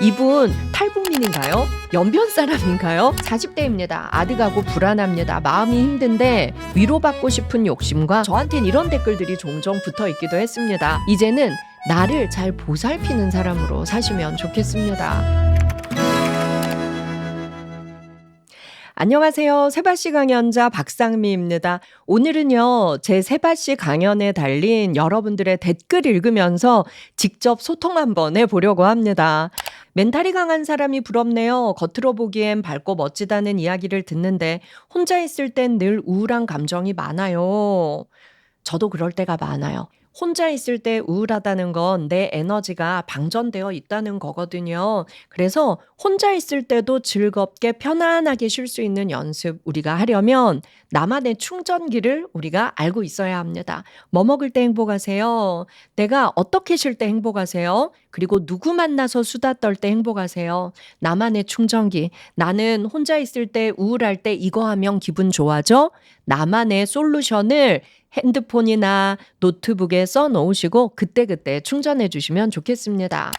이분 탈북민인가요? 연변 사람인가요? 40대입니다. 아득하고 불안합니다. 마음이 힘든데 위로받고 싶은 욕심과 저한텐 이런 댓글들이 종종 붙어 있기도 했습니다. 이제는 나를 잘 보살피는 사람으로 사시면 좋겠습니다. 안녕하세요. 세바씨 강연자 박상미입니다. 오늘은요, 제 세바씨 강연에 달린 여러분들의 댓글 읽으면서 직접 소통 한번 해보려고 합니다. 멘탈이 강한 사람이 부럽네요. 겉으로 보기엔 밝고 멋지다는 이야기를 듣는데 혼자 있을 땐 늘 우울한 감정이 많아요. 저도 그럴 때가 많아요. 혼자 있을 때 우울하다는 건 내 에너지가 방전되어 있다는 거거든요. 그래서 혼자 있을 때도 즐겁게 편안하게 쉴 수 있는 연습 우리가 하려면 나만의 충전기를 우리가 알고 있어야 합니다. 뭐 먹을 때 행복하세요? 내가 어떻게 쉴 때 행복하세요? 그리고 누구 만나서 수다 떨 때 행복하세요? 나만의 충전기. 나는 혼자 있을 때 우울할 때 이거 하면 기분 좋아져? 나만의 솔루션을 핸드폰이나 노트북에 써 놓으시고 그때그때 충전해 주시면 좋겠습니다.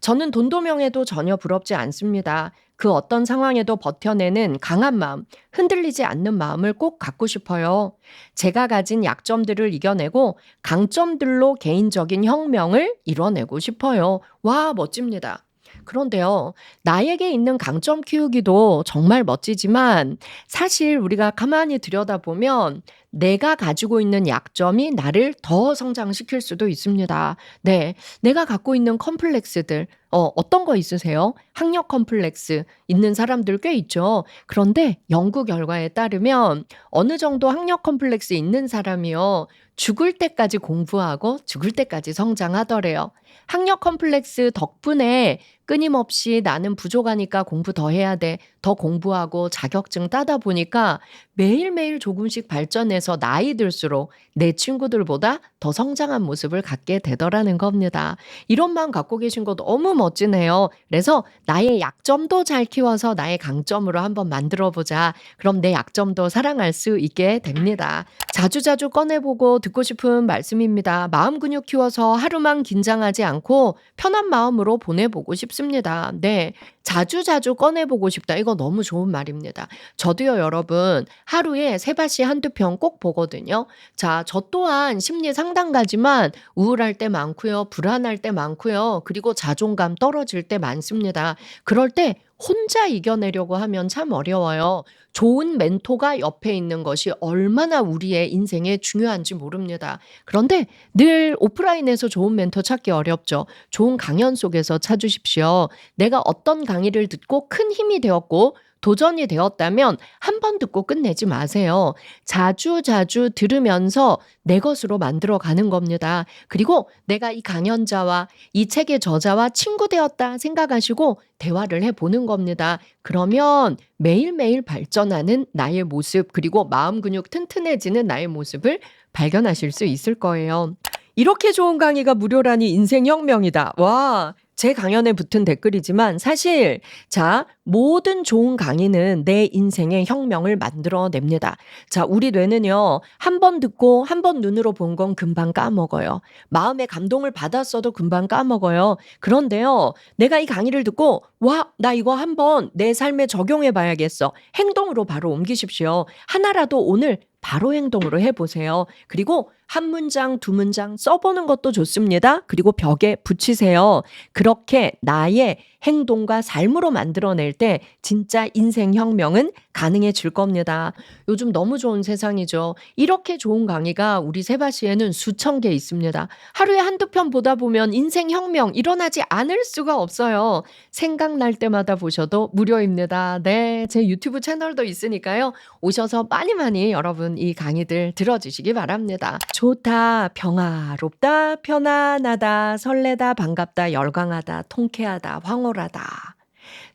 저는 돈도 명예도 전혀 부럽지 않습니다. 그 어떤 상황에도 버텨내는 강한 마음, 흔들리지 않는 마음을 꼭 갖고 싶어요. 제가 가진 약점들을 이겨내고 강점들로 개인적인 혁명을 이뤄내고 싶어요. 와, 멋집니다. 그런데요, 나에게 있는 강점 키우기도 정말 멋지지만 사실 우리가 가만히 들여다보면 내가 가지고 있는 약점이 나를 더 성장시킬 수도 있습니다. 네. 내가 갖고 있는 컴플렉스들, 어, 어떤 거 있으세요? 학력 컴플렉스 있는 사람들 꽤 있죠. 그런데 연구 결과에 따르면 어느 정도 학력 컴플렉스 있는 사람이요. 죽을 때까지 공부하고 죽을 때까지 성장하더래요. 학력 컴플렉스 덕분에 끊임없이 나는 부족하니까 공부 더 해야 돼. 더 공부하고 자격증 따다 보니까 매일매일 조금씩 발전해서 나이 들수록 내 친구들보다 더 성장한 모습을 갖게 되더라는 겁니다. 이런 마음 갖고 계신 거 너무 멋지네요. 그래서 나의 약점도 잘 키워서 나의 강점으로 한번 만들어 보자. 그럼 내 약점도 사랑할 수 있게 됩니다. 자주자주 꺼내보고 듣고 싶은 말씀입니다. 마음 근육 키워서 하루만 긴장하지 않고 편한 마음으로 보내보고 싶습니다. 네. 자주 자주 꺼내보고 싶다. 이거 너무 좋은 말입니다. 저도요, 여러분, 하루에 세바시 한두 편 꼭 보거든요. 자, 저 또한 심리 상담가지만 우울할 때 많고요. 불안할 때 많고요. 그리고 자존감 떨어질 때 많습니다. 그럴 때 혼자 이겨내려고 하면 참 어려워요. 좋은 멘토가 옆에 있는 것이 얼마나 우리의 인생에 중요한지 모릅니다. 그런데 늘 오프라인에서 좋은 멘토 찾기 어렵죠. 좋은 강연 속에서 찾으십시오. 내가 어떤 강의를 듣고 큰 힘이 되었고 도전이 되었다면 한 번 듣고 끝내지 마세요. 자주 자주 들으면서 내 것으로 만들어 가는 겁니다. 그리고 내가 이 강연자와 이 책의 저자와 친구 되었다 생각하시고 대화를 해 보는 겁니다. 그러면 매일매일 발전하는 나의 모습, 그리고 마음 근육 튼튼해지는 나의 모습을 발견하실 수 있을 거예요. 이렇게 좋은 강의가 무료라니 인생 혁명이다. 와, 제 강연에 붙은 댓글이지만 사실 자 모든 좋은 강의는 내 인생의 혁명을 만들어냅니다. 자 우리 뇌는요 한 번 듣고 한 번 눈으로 본 건 금방 까먹어요. 마음의 감동을 받았어도 금방 까먹어요. 그런데요 내가 이 강의를 듣고 와 나 이거 한번 내 삶에 적용해 봐야겠어. 행동으로 바로 옮기십시오. 하나라도 오늘 바로 행동으로 해보세요. 그리고 한 문장, 두 문장 써보는 것도 좋습니다. 그리고 벽에 붙이세요. 그렇게 나의 행동과 삶으로 만들어낼 때 진짜 인생 혁명은 가능해질 겁니다. 요즘 너무 좋은 세상이죠. 이렇게 좋은 강의가 우리 세바시에는 수천 개 있습니다. 하루에 한두 편 보다 보면 인생 혁명 일어나지 않을 수가 없어요. 생각날 때마다 보셔도 무료입니다. 네, 제 유튜브 채널도 있으니까요. 오셔서 많이 많이 여러분 이 강의들 들어주시기 바랍니다. 좋다, 평화롭다, 편안하다, 설레다, 반갑다, 열광하다, 통쾌하다, 황홀하다.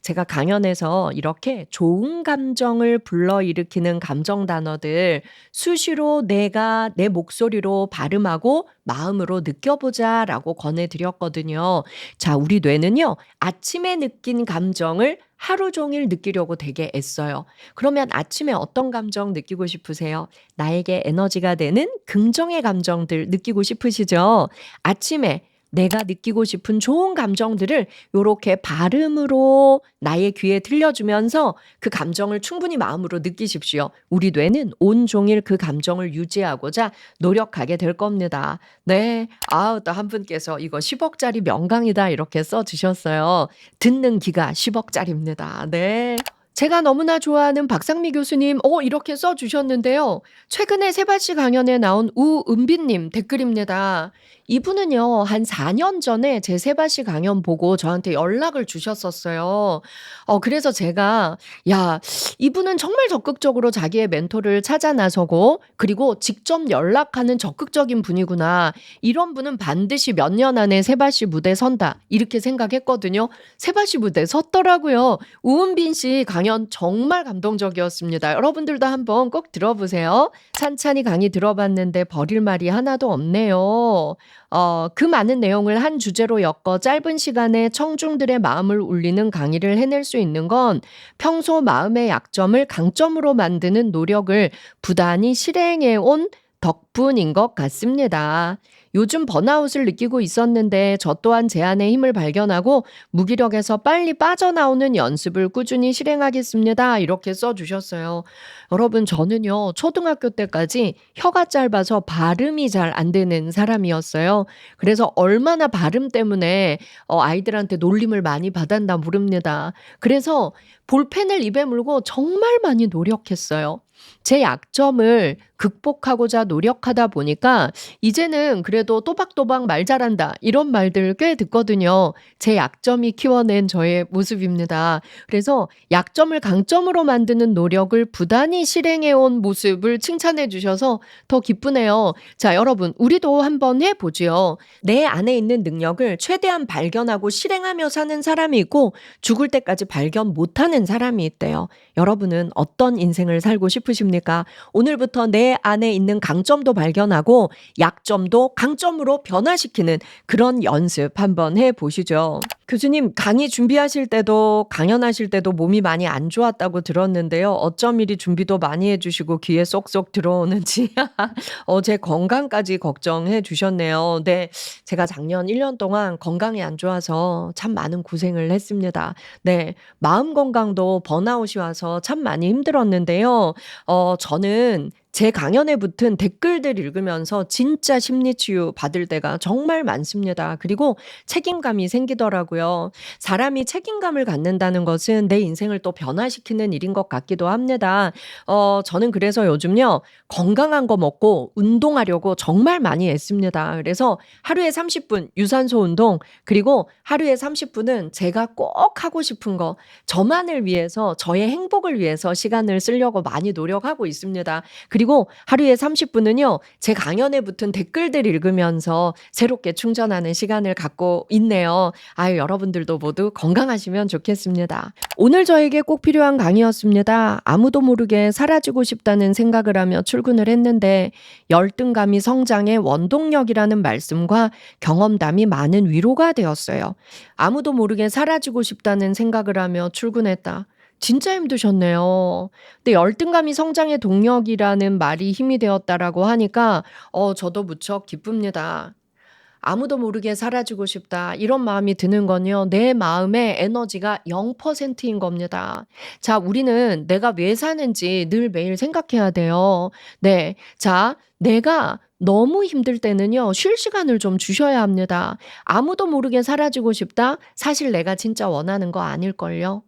제가 강연에서 이렇게 좋은 감정을 불러일으키는 감정 단어들 수시로 내가 내 목소리로 발음하고 마음으로 느껴보자 라고 권해드렸거든요. 자, 우리 뇌는요, 아침에 느낀 감정을 하루 종일 느끼려고 되게 애써요. 그러면 아침에 어떤 감정 느끼고 싶으세요? 나에게 에너지가 되는 긍정의 감정들 느끼고 싶으시죠? 아침에 내가 느끼고 싶은 좋은 감정들을 요렇게 발음으로 나의 귀에 들려주면서 그 감정을 충분히 마음으로 느끼십시오. 우리 뇌는 온종일 그 감정을 유지하고자 노력하게 될 겁니다. 네. 아우, 또 한 분께서 이거 10억짜리 명강이다 이렇게 써 주셨어요. 듣는 기가 10억짜리입니다. 네. 제가 너무나 좋아하는 박상미 교수님, 어, 이렇게 써 주셨는데요. 최근에 세바씨 강연에 나온 우은비님 댓글입니다. 이분은요, 한 4년 전에 제 세바씨 강연 보고 저한테 연락을 주셨었어요. 어, 그래서 제가, 야, 이분은 정말 적극적으로 자기의 멘토를 찾아 나서고, 그리고 직접 연락하는 적극적인 분이구나. 이런 분은 반드시 몇 년 안에 세바씨 무대 선다. 이렇게 생각했거든요. 세바씨 무대 섰더라고요. 우은빈 씨 강연 정말 감동적이었습니다. 여러분들도 한번 꼭 들어보세요. 찬찬히 강의 들어봤는데 버릴 말이 하나도 없네요. 어, 그 많은 내용을 한 주제로 엮어 짧은 시간에 청중들의 마음을 울리는 강의를 해낼 수 있는 건 평소 마음의 약점을 강점으로 만드는 노력을 부단히 실행해 온 덕분인 것 같습니다. 요즘 번아웃을 느끼고 있었는데 저 또한 제 안의 힘을 발견하고 무기력에서 빨리 빠져나오는 연습을 꾸준히 실행하겠습니다. 이렇게 써주셨어요. 여러분, 저는요, 초등학교 때까지 혀가 짧아서 발음이 잘 안 되는 사람이었어요. 그래서 얼마나 발음 때문에 어, 아이들한테 놀림을 많이 받았나 모릅니다. 그래서 볼펜을 입에 물고 정말 많이 노력했어요. 제 약점을 극복하고자 노력하다 보니까 이제는 그래도 또박또박 말 잘한다 이런 말들 꽤 듣거든요. 제 약점이 키워낸 저의 모습입니다. 그래서 약점을 강점으로 만드는 노력을 부단히 실행해 온 모습을 칭찬해 주셔서 더 기쁘네요. 자, 여러분, 우리도 한번 해 보지요. 내 안에 있는 능력을 최대한 발견하고 실행하며 사는 사람이 있고 죽을 때까지 발견 못하는 사람이 있대요. 여러분은 어떤 인생을 살고 싶으 십니까? 오늘부터 내 안에 있는 강점도 발견하고 약점도 강점으로 변화시키는 그런 연습 한번 해 보시죠. 교수님, 강의 준비하실 때도 강연하실 때도 몸이 많이 안 좋았다고 들었는데요. 어쩜 이리 준비도 많이 해주시고 귀에 쏙쏙 들어오는지 어, 제 건강까지 걱정해 주셨네요. 네, 제가 작년 1년 동안 건강이 안 좋아서 참 많은 고생을 했습니다. 네, 마음 건강도 번아웃이 와서 참 많이 힘들었는데요. 어, 저는 제 강연에 붙은 댓글들 읽으면서 진짜 심리 치유 받을 때가 정말 많습니다. 그리고 책임감이 생기더라고요. 사람이 책임감을 갖는다는 것은 내 인생을 또 변화시키는 일인 것 같기도 합니다. 어, 저는 그래서 요즘요, 건강한 거 먹고 운동하려고 정말 많이 애씁니다. 그래서 하루에 30분 유산소 운동, 그리고 하루에 30분은 제가 꼭 하고 싶은 거, 저만을 위해서, 저의 행복을 위해서 시간을 쓰려고 많이 노력하고 있습니다. 그리고 하루에 30분은요, 제 강연에 붙은 댓글들 읽으면서 새롭게 충전하는 시간을 갖고 있네요. 아유, 여러분들도 모두 건강하시면 좋겠습니다. 오늘 저에게 꼭 필요한 강의였습니다. 아무도 모르게 사라지고 싶다는 생각을 하며 출근을 했는데, 열등감이 성장의 원동력이라는 말씀과 경험담이 많은 위로가 되었어요. 아무도 모르게 사라지고 싶다는 생각을 하며 출근했다. 진짜 힘드셨네요. 근데 열등감이 성장의 동력이라는 말이 힘이 되었다라고 하니까 어 저도 무척 기쁩니다. 아무도 모르게 사라지고 싶다. 이런 마음이 드는 건요. 내 마음의 에너지가 0%인 겁니다. 자, 우리는 내가 왜 사는지 늘 매일 생각해야 돼요. 네. 자, 내가 너무 힘들 때는요, 쉴 시간을 좀 주셔야 합니다. 아무도 모르게 사라지고 싶다? 사실 내가 진짜 원하는 거 아닐걸요?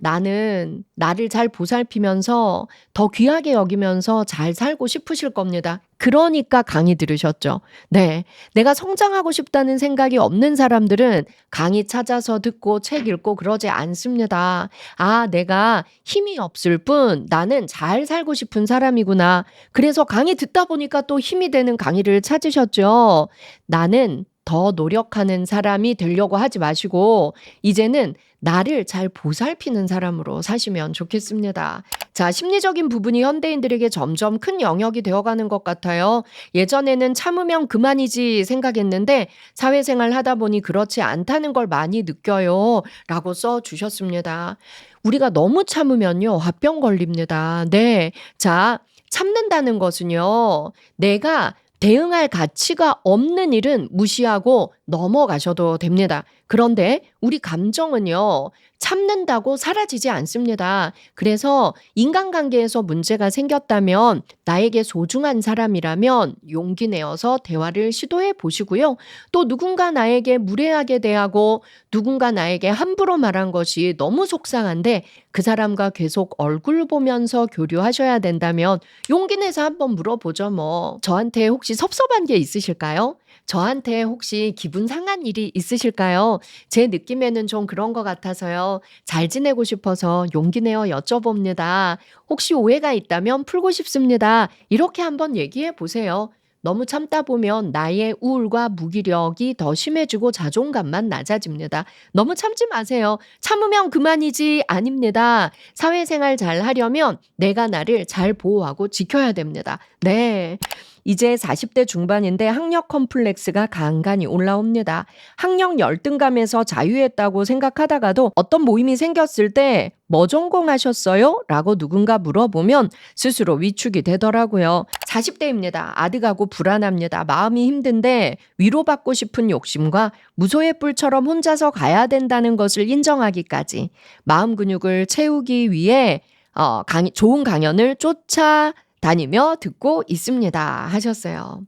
나는 나를 잘 보살피면서 더 귀하게 여기면서 잘 살고 싶으실 겁니다. 그러니까 강의 들으셨죠. 네. 내가 성장하고 싶다는 생각이 없는 사람들은 강의 찾아서 듣고 책 읽고 그러지 않습니다. 아, 내가 힘이 없을 뿐 나는 잘 살고 싶은 사람이구나. 그래서 강의 듣다 보니까 또 힘이 되는 강의를 찾으셨죠. 나는 더 노력하는 사람이 되려고 하지 마시고, 이제는 나를 잘 보살피는 사람으로 사시면 좋겠습니다. 자, 심리적인 부분이 현대인들에게 점점 큰 영역이 되어가는 것 같아요. 예전에는 참으면 그만이지 생각했는데 사회생활 하다 보니 그렇지 않다는 걸 많이 느껴요. 라고 써 주셨습니다. 우리가 너무 참으면요, 화병 걸립니다. 네. 자, 참는다는 것은요, 내가 대응할 가치가 없는 일은 무시하고 넘어가셔도 됩니다. 그런데 우리 감정은요, 참는다고 사라지지 않습니다. 그래서 인간관계에서 문제가 생겼다면 나에게 소중한 사람이라면 용기 내어서 대화를 시도해 보시고요. 또 누군가 나에게 무례하게 대하고 누군가 나에게 함부로 말한 것이 너무 속상한데 그 사람과 계속 얼굴 보면서 교류하셔야 된다면 용기 내서 한번 물어보죠 뭐. 저한테 혹시 섭섭한 게 있으실까요? 저한테 혹시 기분 상한 일이 있으실까요? 제 느낌에는 좀 그런 것 같아서요. 잘 지내고 싶어서 용기 내어 여쭤봅니다. 혹시 오해가 있다면 풀고 싶습니다. 이렇게 한번 얘기해 보세요. 너무 참다 보면 나의 우울과 무기력이 더 심해지고 자존감만 낮아집니다. 너무 참지 마세요. 참으면 그만이지 아닙니다. 사회생활 잘 하려면 내가 나를 잘 보호하고 지켜야 됩니다. 네. 이제 40대 중반인데 학력 컴플렉스가 간간히 올라옵니다. 학력 열등감에서 자유했다고 생각하다가도 어떤 모임이 생겼을 때 뭐 전공하셨어요? 라고 누군가 물어보면 스스로 위축이 되더라고요. 40대입니다. 아득하고 불안합니다. 마음이 힘든데 위로받고 싶은 욕심과 무소의 뿔처럼 혼자서 가야 된다는 것을 인정하기까지 마음 근육을 채우기 위해 어, 강, 좋은 강연을 쫓아 다니며 듣고 있습니다. 하셨어요.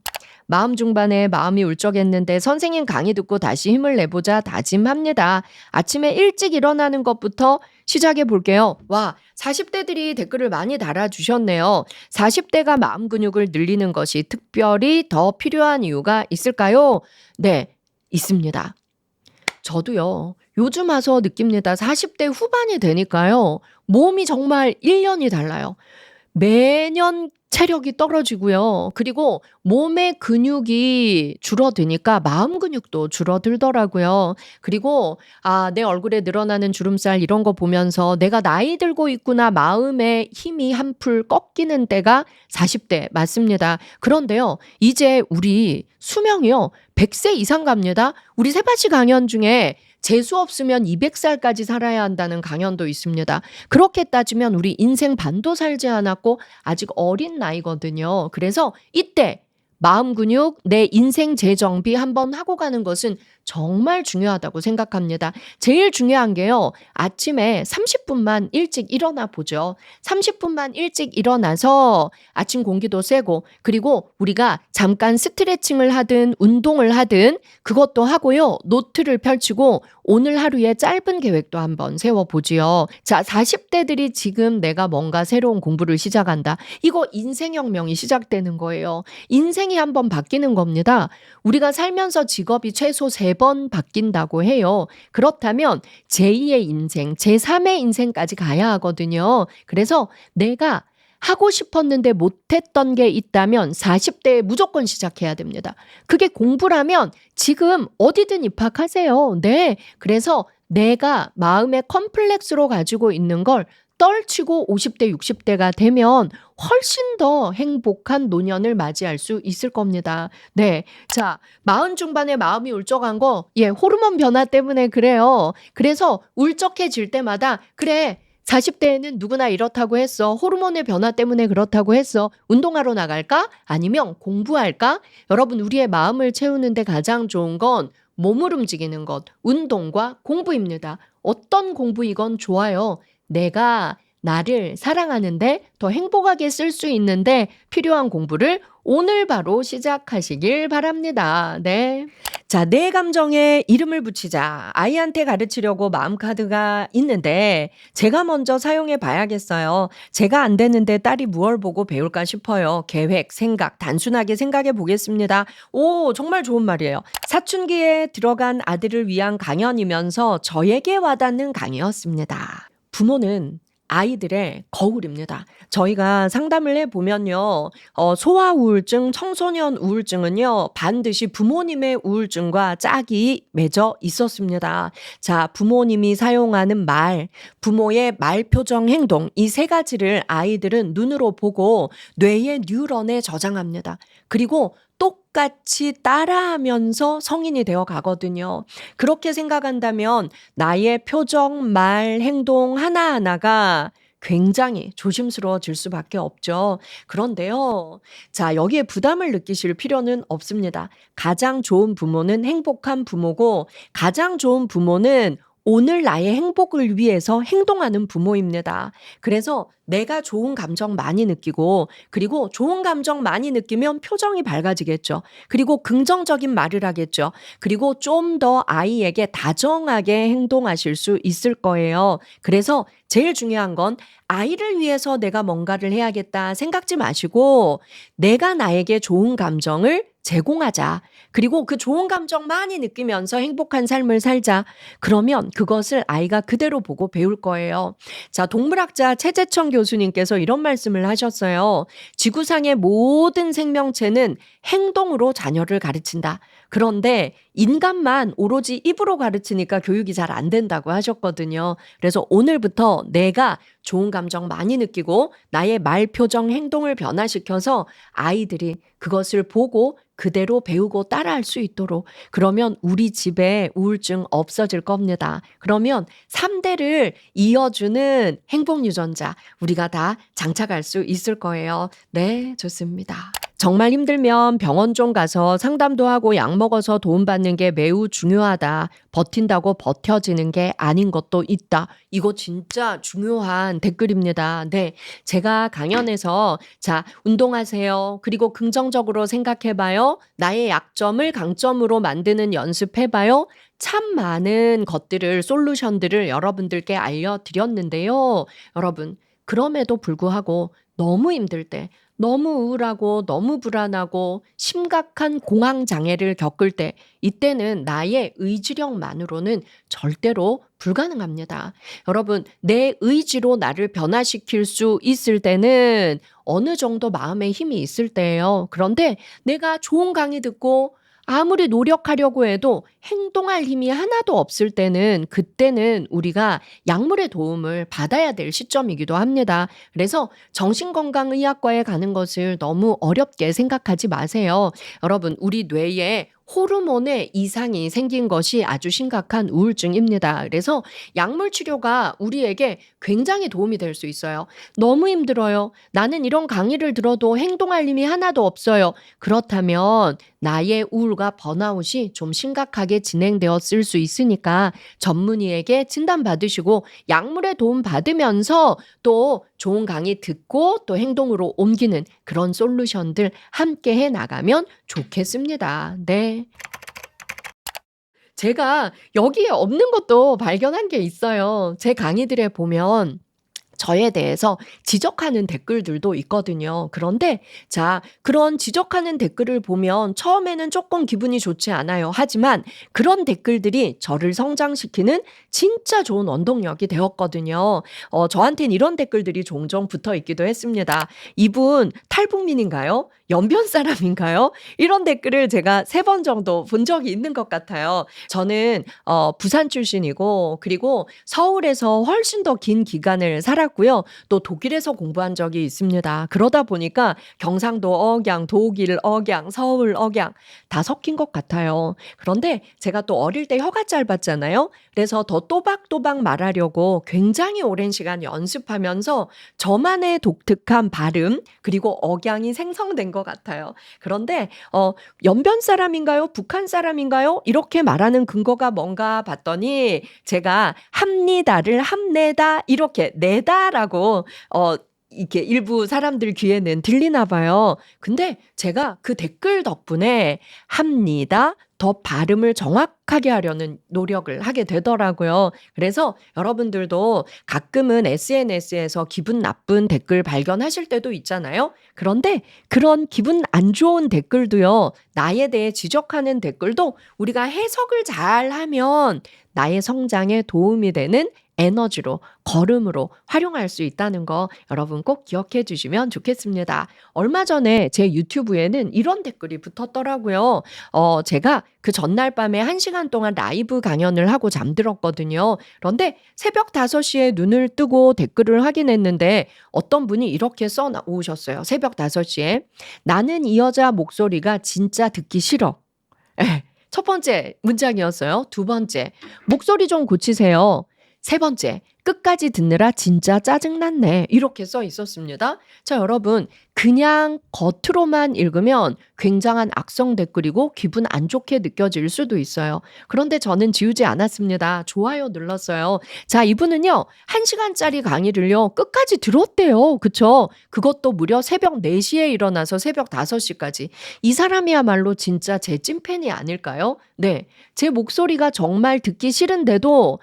마음 중반에 마음이 울적했는데 선생님 강의 듣고 다시 힘을 내보자 다짐합니다. 아침에 일찍 일어나는 것부터 시작해 볼게요. 와, 40대들이 댓글을 많이 달아주셨네요. 40대가 마음 근육을 늘리는 것이 특별히 더 필요한 이유가 있을까요? 네, 있습니다. 저도요, 요즘 와서 느낍니다. 40대 후반이 되니까요, 몸이 정말 1년이 달라요. 매년 체력이 떨어지고요. 그리고 몸의 근육이 줄어드니까 마음 근육도 줄어들더라고요. 그리고 아, 내 얼굴에 늘어나는 주름살 이런 거 보면서 내가 나이 들고 있구나 마음의 힘이 한풀 꺾이는 때가 40대 맞습니다. 그런데요. 이제 우리 수명이요. 100세 이상 갑니다. 우리 세바시 강연 중에 재수 없으면 200살까지 살아야 한다는 강연도 있습니다. 그렇게 따지면 우리 인생 반도 살지 않았고 아직 어린 나이거든요. 그래서 이때 마음 근육, 내 인생 재정비 한번 하고 가는 것은 정말 중요하다고 생각합니다. 제일 중요한 게요. 아침에 30분만 일찍 일어나 보죠. 30분만 일찍 일어나서 아침 공기도 쐬고 그리고 우리가 잠깐 스트레칭을 하든 운동을 하든 그것도 하고요. 노트를 펼치고 오늘 하루의 짧은 계획도 한번 세워 보지요. 자, 40대들이 지금 내가 뭔가 새로운 공부를 시작한다. 이거 인생 혁명이 시작되는 거예요. 인생이 한번 바뀌는 겁니다. 우리가 살면서 직업이 최소 세번 바뀐다고 해요. 그렇다면 제2의 인생, 제3의 인생까지 가야 하거든요. 그래서 내가 하고 싶었는데 못했던 게 있다면 40대에 무조건 시작해야 됩니다. 그게 공부라면 지금 어디든 입학하세요. 네. 그래서 내가 마음의 컴플렉스로 가지고 있는 걸 떨치고 50대, 60대가 되면 훨씬 더 행복한 노년을 맞이할 수 있을 겁니다. 네. 자, 마흔 중반에 마음이 울적한 거, 예, 호르몬 변화 때문에 그래요. 그래서 울적해질 때마다, 그래, 40대에는 누구나 이렇다고 했어. 호르몬의 변화 때문에 그렇다고 했어. 운동하러 나갈까? 아니면 공부할까? 여러분, 우리의 마음을 채우는데 가장 좋은 건 몸을 움직이는 것, 운동과 공부입니다. 어떤 공부이건 좋아요. 내가 나를 사랑하는데 더 행복하게 쓸 수 있는데 필요한 공부를 오늘 바로 시작하시길 바랍니다. 네. 자, 내 감정에 이름을 붙이자. 아이한테 가르치려고 마음카드가 있는데 제가 먼저 사용해 봐야겠어요. 제가 안 되는데 딸이 무얼 보고 배울까 싶어요. 계획, 생각, 단순하게 생각해 보겠습니다. 오, 정말 좋은 말이에요. 사춘기에 들어간 아들을 위한 강연이면서 저에게 와닿는 강의였습니다. 부모는 아이들의 거울입니다. 저희가 상담을 해보면요, 어, 소아 우울증, 청소년 우울증은요, 반드시 부모님의 우울증과 짝이 맺어 있었습니다. 자, 부모님이 사용하는 말, 부모의 말, 표정, 행동, 이 세 가지를 아이들은 눈으로 보고 뇌의 뉴런에 저장합니다. 그리고 똑같이 따라하면서 성인이 되어 가거든요. 그렇게 생각한다면 나의 표정, 말, 행동 하나하나가 굉장히 조심스러워질 수밖에 없죠. 그런데요. 자, 여기에 부담을 느끼실 필요는 없습니다. 가장 좋은 부모는 행복한 부모고 가장 좋은 부모는 오늘 나의 행복을 위해서 행동하는 부모입니다. 그래서 내가 좋은 감정 많이 느끼고 그리고 좋은 감정 많이 느끼면 표정이 밝아지겠죠. 그리고 긍정적인 말을 하겠죠. 그리고 좀 더 아이에게 다정하게 행동하실 수 있을 거예요. 그래서 제일 중요한 건 아이를 위해서 내가 뭔가를 해야겠다 생각지 마시고 내가 나에게 좋은 감정을 제공하자. 그리고 그 좋은 감정 많이 느끼면서 행복한 삶을 살자. 그러면 그것을 아이가 그대로 보고 배울 거예요. 자, 동물학자 최재천 교수님께서 이런 말씀을 하셨어요. 지구상의 모든 생명체는 행동으로 자녀를 가르친다. 그런데 인간만 오로지 입으로 가르치니까 교육이 잘 안 된다고 하셨거든요. 그래서 오늘부터 내가 좋은 감정 많이 느끼고 나의 말, 표정, 행동을 변화시켜서 아이들이 그것을 보고 그대로 배우고 따라할 수 있도록 그러면 우리 집에 우울증 없어질 겁니다. 그러면 3대를 이어주는 행복 유전자 우리가 다 장착할 수 있을 거예요. 네, 좋습니다. 정말 힘들면 병원 좀 가서 상담도 하고 약 먹어서 도움받는 게 매우 중요하다. 버틴다고 버텨지는 게 아닌 것도 있다. 이거 진짜 중요한 댓글입니다. 네. 제가 강연에서 자, 운동하세요. 그리고 긍정적으로 생각해봐요. 나의 약점을 강점으로 만드는 연습해봐요. 참 많은 것들을, 솔루션들을 여러분들께 알려드렸는데요. 여러분, 그럼에도 불구하고 너무 힘들 때, 너무 우울하고 너무 불안하고 심각한 공황 장애를 겪을 때 이때는 나의 의지력만으로는 절대로 불가능합니다. 여러분, 내 의지로 나를 변화시킬 수 있을 때는 어느 정도 마음의 힘이 있을 때예요. 그런데 내가 좋은 강의 듣고 아무리 노력하려고 해도 행동할 힘이 하나도 없을 때는 그때는 우리가 약물의 도움을 받아야 될 시점이기도 합니다. 그래서 정신건강의학과에 가는 것을 너무 어렵게 생각하지 마세요. 여러분, 우리 뇌에 호르몬의 이상이 생긴 것이 아주 심각한 우울증입니다. 그래서 약물 치료가 우리에게 굉장히 도움이 될 수 있어요. 너무 힘들어요. 나는 이런 강의를 들어도 행동할 힘이 하나도 없어요. 그렇다면 나의 우울과 번아웃이 좀 심각하게 진행되었을 수 있으니까 전문의에게 진단받으시고 약물의 도움 받으면서 또 좋은 강의 듣고 또 행동으로 옮기는 그런 솔루션들 함께 해 나가면 좋겠습니다. 네. 제가 여기에 없는 것도 발견한 게 있어요. 제 강의들에 보면 저에 대해서 지적하는 댓글들도 있거든요. 그런데 자, 그런 지적하는 댓글을 보면 처음에는 조금 기분이 좋지 않아요. 하지만 그런 댓글들이 저를 성장시키는 진짜 좋은 원동력이 되었거든요. 어, 저한테는 이런 댓글들이 종종 붙어 있기도 했습니다. 이분 탈북민인가요? 연변 사람인가요? 이런 댓글을 제가 세 번 정도 본 적이 있는 것 같아요. 저는 어, 부산 출신이고 그리고 서울에서 훨씬 더 긴 기간을 살 았고요. 또 독일에서 공부한 적이 있습니다. 그러다 보니까 경상도 억양, 독일 억양, 서울 억양 다 섞인 것 같아요. 그런데 제가 또 어릴 때 혀가 짧았잖아요. 그래서 더 또박또박 말하려고 굉장히 오랜 시간 연습하면서 저만의 독특한 발음 그리고 억양이 생성된 것 같아요. 그런데 어 연변 사람인가요? 북한 사람인가요? 이렇게 말하는 근거가 뭔가 봤더니 제가 합니다를 합내다 이렇게 내다 라고 어 이렇게 일부 사람들 귀에는 들리나 봐요. 근데 제가 그 댓글 덕분에 합니다. 더 발음을 정확하게 하려는 노력을 하게 되더라고요. 그래서 여러분들도 가끔은 SNS에서 기분 나쁜 댓글 발견하실 때도 있잖아요. 그런데 그런 기분 안 좋은 댓글도요, 나에 대해 지적하는 댓글도 우리가 해석을 잘 하면 나의 성장에 도움이 되는 에너지로, 걸음으로 활용할 수 있다는 거 여러분 꼭 기억해 주시면 좋겠습니다. 얼마 전에 제 유튜브에는 이런 댓글이 붙었더라고요. 어, 제가 그 전날 밤에 1시간 동안 라이브 강연을 하고 잠들었거든요. 그런데 새벽 5시에 눈을 뜨고 댓글을 확인했는데 어떤 분이 이렇게 써 오셨어요. 새벽 5시에. 나는 이 여자 목소리가 진짜 듣기 싫어. 첫 번째 문장이었어요. 두 번째. 목소리 좀 고치세요. 세 번째, 끝까지 듣느라 진짜 짜증났네. 이렇게 써 있었습니다. 자, 여러분, 그냥 겉으로만 읽으면 굉장한 악성 댓글이고 기분 안 좋게 느껴질 수도 있어요. 그런데 저는 지우지 않았습니다. 좋아요 눌렀어요. 자, 이분은요, 1시간짜리 강의를요, 끝까지 들었대요. 그쵸? 그것도 무려 새벽 4시에 일어나서 새벽 5시까지. 이 사람이야말로 진짜 제 찐팬이 아닐까요? 네. 제 목소리가 정말 듣기 싫은데도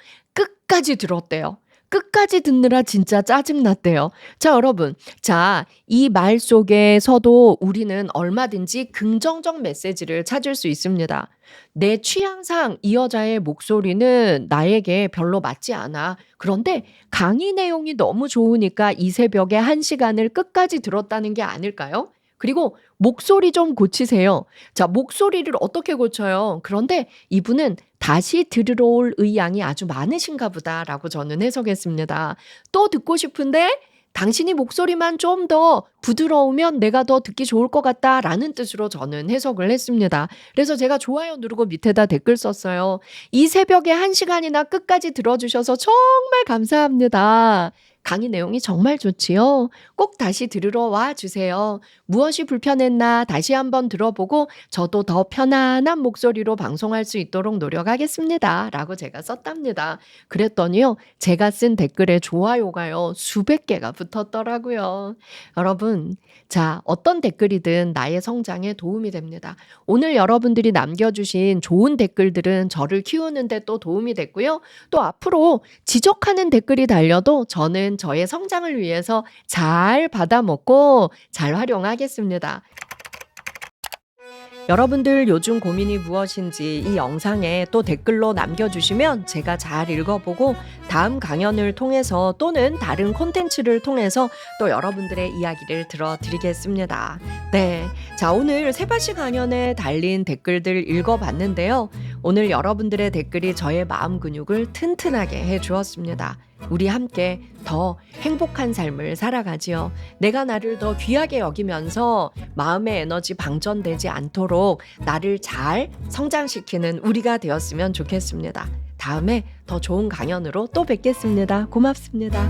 끝까지 들었대요. 끝까지 듣느라 진짜 짜증났대요. 자, 여러분. 자, 이 말 속에서도 우리는 얼마든지 긍정적 메시지를 찾을 수 있습니다. 내 취향상 이 여자의 목소리는 나에게 별로 맞지 않아. 그런데 강의 내용이 너무 좋으니까 이 새벽에 한 시간을 끝까지 들었다는 게 아닐까요? 그리고 목소리 좀 고치세요. 자, 목소리를 어떻게 고쳐요? 그런데 이분은 다시 들으러 올 의향이 아주 많으신가 보다라고 저는 해석했습니다. 또 듣고 싶은데 당신이 목소리만 좀 더 부드러우면 내가 더 듣기 좋을 것 같다라는 뜻으로 저는 해석을 했습니다. 그래서 제가 좋아요 누르고 밑에다 댓글 썼어요. 이 새벽에 한 시간이나 끝까지 들어주셔서 정말 감사합니다. 강의 내용이 정말 좋지요. 꼭 다시 들으러 와 주세요. 무엇이 불편했나 다시 한번 들어보고 저도 더 편안한 목소리로 방송할 수 있도록 노력하겠습니다. 라고 제가 썼답니다. 그랬더니요. 제가 쓴 댓글에 좋아요가요. 수백 개가 붙었더라고요. 여러분, 자, 어떤 댓글이든 나의 성장에 도움이 됩니다. 오늘 여러분들이 남겨주신 좋은 댓글들은 저를 키우는데 또 도움이 됐고요. 또 앞으로 지적하는 댓글이 달려도 저는 저의 성장을 위해서 잘 받아먹고 잘 활용하겠습니다. 여러분들 요즘 고민이 무엇인지 이 영상에 또 댓글로 남겨주시면 제가 잘 읽어보고 다음 강연을 통해서 또는 다른 콘텐츠를 통해서 또 여러분들의 이야기를 들어드리겠습니다. 네. 자, 오늘 세바시 강연에 달린 댓글들 읽어봤는데요. 오늘 여러분들의 댓글이 저의 마음 근육을 튼튼하게 해 주었습니다. 우리 함께 더 행복한 삶을 살아가지요. 내가 나를 더 귀하게 여기면서 마음의 에너지 방전되지 않도록 나를 잘 성장시키는 우리가 되었으면 좋겠습니다. 다음에 더 좋은 강연으로 또 뵙겠습니다. 고맙습니다.